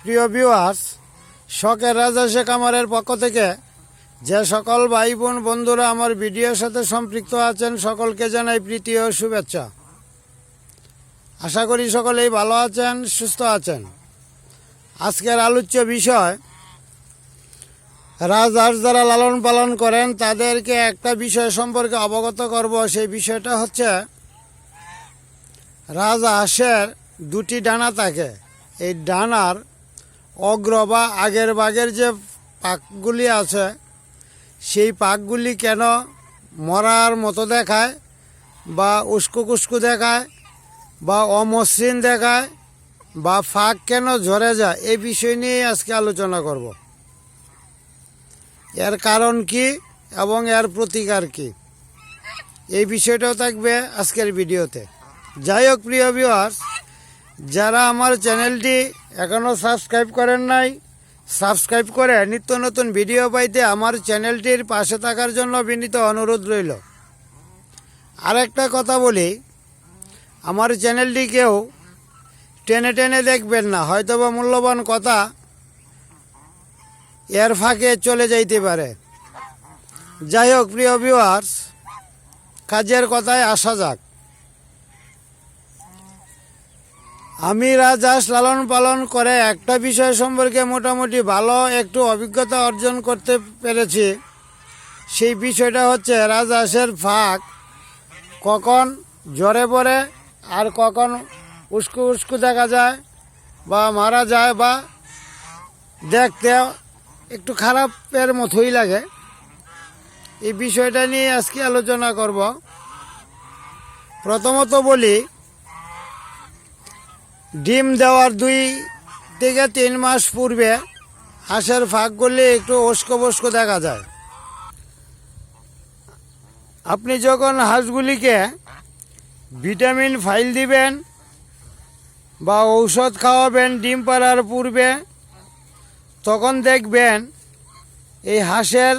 প্রিয় ভিউয়ার্স শখের রাজা শেখ আমারের পক্ষ থেকে যে সকল ভাই বোন বন্ধুরা আমার ভিডিওর সাথে সম্পৃক্ত আছেন, সকলকে জানাই প্রীতি ও শুভেচ্ছা। আশা করি সকলেই ভালো আছেন, সুস্থ আছেন। আজকের আলোচ্য বিষয় রাজহাঁস যারা লালন পালন করেন, তাদেরকে একটা বিষয় সম্পর্কে অবগত করব। সেই বিষয়টা হচ্ছে রাজহাঁসের দুটি ডানা থাকে। এই ডানার অগ্র বা আগের বাগের যে পাকগুলি আছে, সেই পাকগুলি কেন মরার মতো দেখায় বা উস্কু কুস্কু দেখায় বা অমসৃণ দেখায় বা ফাঁক কেন ঝরে যায়? এই বিষয় নিয়ে আজকে আলোচনা করব। এর কারণ কি এবং এর প্রতিকার কি? এই বিষয়টাও থাকবে আজকের ভিডিওতে। যাই হোক, প্রিয় ভিউয়ার্স যারা আমার চ্যানেলটি এখনও সাবস্ক্রাইব করেন নাই, সাবস্ক্রাইব করে নিত্য নতুন ভিডিও পাইতে আমার চ্যানেলটির পাশে থাকার জন্য বিনীত অনুরোধ রইল। আরেকটা কথা বলি, আমার চ্যানেলটি কেউ টেনে টেনে দেখবেন না, হয়তোবা মূল্যবান কথা এর ফাঁকে চলে যাইতে পারে। যাই হোক, প্রিয় ভিউয়ার্স কাজের কথায় আসা যাক। আমি রাজহাঁস লালন পালন করে একটা বিষয় সম্পর্কে মোটামুটি ভালো একটু অভিজ্ঞতা অর্জন করতে পেরেছি। সেই বিষয়টা হচ্ছে রাজহাঁসের ফাঁক। কখন জ্বরে পড়ে আর কখন উস্কু উস্কু দেখা যায় বা মারা যায় বা দেখতে একটু খারাপের মতোই লাগে। এই বিষয়টা নিয়ে আজকে আলোচনা করব। প্রথমত বলি ডিম দেওয়ার দুই থেকে তিন মাস পূর্বে হাঁসের ফাঁকগুলি একটু উস্কো বস্কো দেখা যায়। আপনি যখন হাঁসগুলিকে ভিটামিন ফাইল দিবেন বা ঔষধ খাওয়াবেন ডিম পাড়ার পূর্বে, তখন দেখবেন এই হাঁসের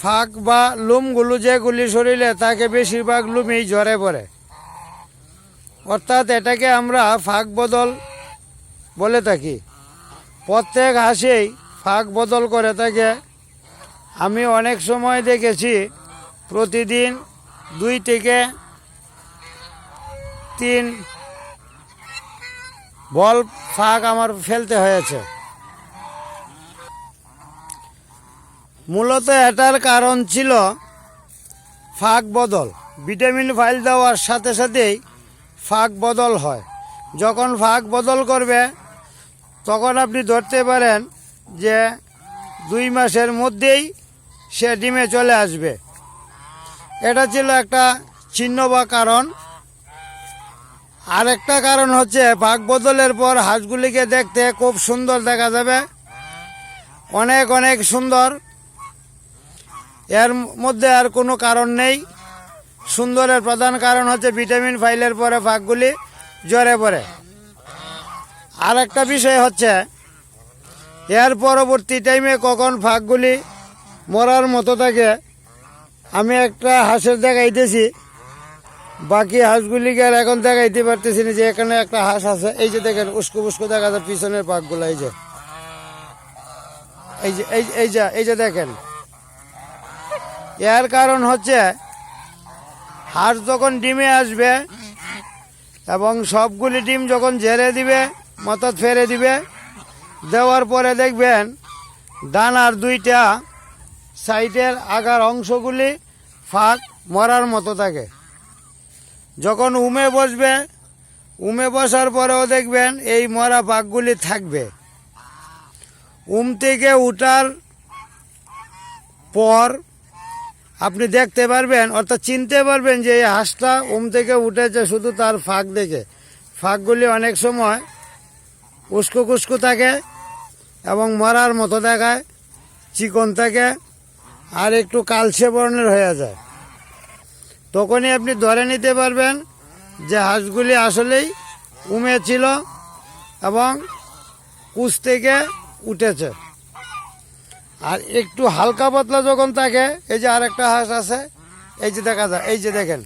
ফাঁক বা লুমগুলো যেগুলি শরীরে, তাকে বেশিরভাগ লুমেই জ্বরে পড়ে। অর্থাৎ এটাকে আমরা ফাঁক বদল বলে থাকি। প্রত্যেক হাসেই ফাঁক বদল করে থাকে। আমি অনেক সময় দেখেছি, প্রতিদিন দুই থেকে তিন বল ফাঁক আমার ফেলতে হয়েছে। মূলত এটার কারণ ছিল ফাঁক বদল। ভিটামিন ফাইল দেওয়ার সাথে সাথেই ফাঁক বদল হয়। যখন ফাঁক বদল করবে, তখন আপনি ধরতে পারেন যে দুই মাসের মধ্যেই সে ডিমে চলে আসবে। এটা ছিল একটা চিহ্ন বা কারণ। আরেকটা কারণ হচ্ছে ভাগ বদলের পর হাঁসগুলিকে দেখতে খুব সুন্দর দেখা যাবে। অনেক অনেক সুন্দর। এর মধ্যে আর কোনো কারণ নেই। সুন্দরের প্রধান কারণ হচ্ছে ভিটামিন ফাইলের পরে ফাঁকগুলি জ্বরে পড়ে। আর একটা বিষয় হচ্ছে, এর পরবর্তী টাইমে কখন ফাঁকগুলি মরার মতো থাকে, আমি একটা হাঁসের দেখাইতেছি। বাকি হাঁসগুলিকে আর এখন দেখাইতে পারতেছি না যে এখানে একটা হাঁস আছে। এই যে দেখেন, উস্কো উস্কো দেখা যায় পিছনের পাকগুলো এই যে এই যে এই যে এই যে দেখেন। এর কারণ হচ্ছে হাঁস যখন ডিমে আসবে এবং সবগুলি ডিম যখন ঝেড়ে দিবে, মতত ফেরে দিবে, দেওয়ার পরে দেখবেন ডানার দুইটা সাইডের আগার অংশগুলি ফাঁক মরার মতো থাকে। যখন উমে বসবে, উমে বসার পরেও দেখবেন এই মরা পাকগুলি থাকবে। উম থেকে উঠার পর আপনি দেখতে পারবেন, অর্থাৎ চিনতে পারবেন যে এই হাঁসটা উম থেকে উঠেছে শুধু তার ফাঁক দেখে। ফাঁকগুলি অনেক সময় উস্কো কুস্কু থাকে এবং মরার মতো দেখায়, চিকন থাকে আর একটু কালচে বর্ণের হয়ে যায়। তখনই আপনি ধরে নিতে পারবেন যে হাঁসগুলি আসলেই উমে ছিল এবং কুচ থেকে উঠেছে। আর একটু হালকা পাতলা যখন থাকে, এই যে আরেকটা হাঁস আছে, এই যে দেখা যায়, এই যে দেখেন।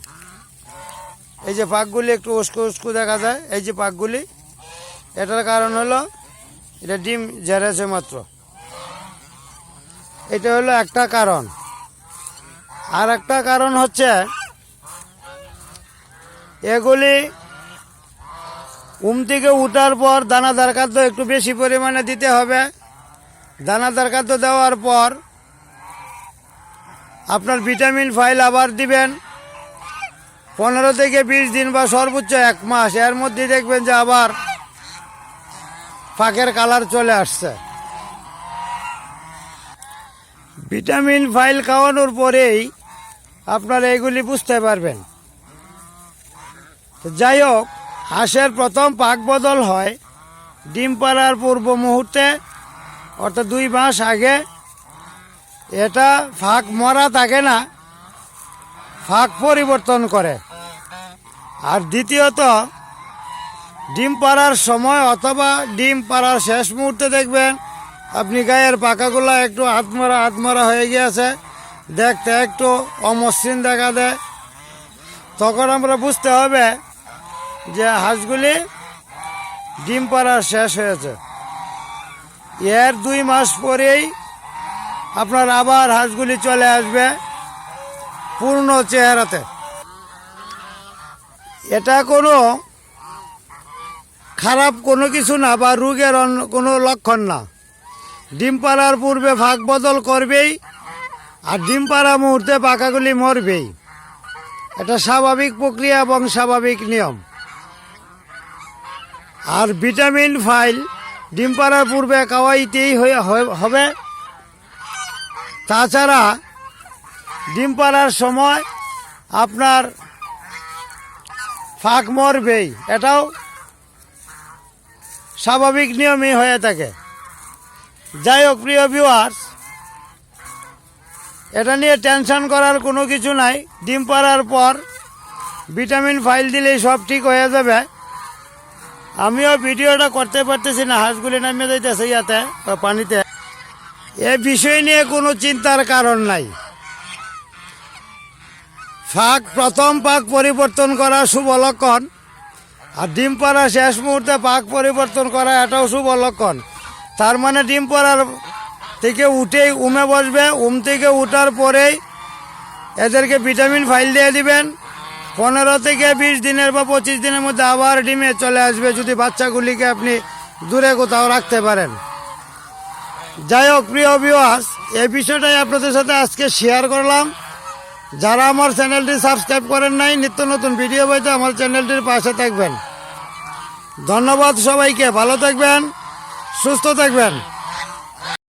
এই যে পাকগুলি একটু উস্কু উস্কো দেখা যায়, এই যে পাকগুলি। এটার কারণ হলো, এটা ডিম ঝেড়েছে মাত্র। এটা হলো একটা কারণ। আর একটা কারণ হচ্ছে, এগুলি উম থেকে উঠার পর দানা দানাদার খাদ্য একটু বেশি পরিমাণে দিতে হবে। দানাদার খাদ্য দেওয়ার পর আপনার ভিটামিন ফাইল আবার দিবেন। পনেরো থেকে বিশ দিন বা সর্বোচ্চ এক মাস। এর মধ্যে দেখবেন যে আবার ফাঁকের কালার চলে আসছে। ভিটামিন ফাইল খাওয়ানোর পরেই আপনারা এগুলি বুঝতে পারবেন। যাই হোক, হাঁসের প্রথম পাক বদল হয় ডিম পাড়ার পূর্ব মুহূর্তে। অর্থাৎ দুই মাস আগে এটা ফাঁক মরা থাকে না, ফাঁক পরিবর্তন করে। আর দ্বিতীয়ত, ডিম পাড়ার সময় অথবা ডিম পাড়ার শেষ মুহূর্তে দেখবেন, আপনি গায়ের পাকাগুলো একটু হাতমরা হাতমরা হয়ে গিয়েছে, দেখতে একটু অমসৃণ দেখা দেয়। তখন আমরা বুঝতে হবে যে হাঁসগুলি ডিম পাড়ার শেষ হয়েছে। এর দুই মাস পরেই আপনার আবার হাঁসগুলি চলে আসবে পূর্ণ চেহারাতে। এটা কোনো খারাপ কোনো কিছু না বা রোগের অন্য কোনো লক্ষণ না। ডিম পাড়ার পূর্বে ভাগ বদল করবেই আর ডিম পাড়া মুহূর্তে পাকাগুলি মরবেই। এটা স্বাভাবিক প্রক্রিয়া এবং স্বাভাবিক নিয়ম। আর ভিটামিন ফাইল ডিম পাড়ার পূর্বে কাওয়াইতেই হবে। তাছাড়া ডিম পাড়ার সময় আপনার ফাঁক মরবেই। এটাও স্বাভাবিক নিয়মই হয়ে থাকে। যাই হোক, প্রিয় ভিউয়ার্স এটা নিয়ে টেনশন করার কোনো কিছু নাই। ডিম পাড়ার পর ভিটামিন ফাইল দিলেই সব ঠিক হয়ে যাবে। আমিও ভিডিওটা করতে পারতেছি না, হাঁসগুলি নামিয়ে যাইতেছে ইয়াতে, বা পানিতে। এ বিষয় নিয়ে কোনো চিন্তার কারণ নাই। ফাঁক, প্রথম পাক পরিবর্তন করা শুভ লক্ষণ। আর ডিম পাড়া শেষ মুহূর্তে পাক পরিবর্তন করা এটাও শুভ লক্ষণ। তার মানে ডিম পাড়ার থেকে উঠেই উমে বসবে, উম থেকে উঠার পরেই এদেরকে ভিটামিন ফাইল দিয়ে দিবেন। পনেরো থেকে বিশ দিনের বা পঁচিশ দিনের মধ্যে আবার ডিমে চলে আসবে যদি বাচ্চাগুলিকে আপনি দূরে কোথাও রাখতে পারেন। যাই হোক, প্রিয় ভিওয়াস এই বিষয়টাই আপনাদের সাথে আজকে শেয়ার করলাম। যারা আমার চ্যানেলটি সাবস্ক্রাইব করেন নাই, নিত্য নতুন ভিডিও পাইতে আমার চ্যানেলটির পাশে থাকবেন। ধন্যবাদ সবাইকে, ভালো থাকবেন, সুস্থ থাকবেন।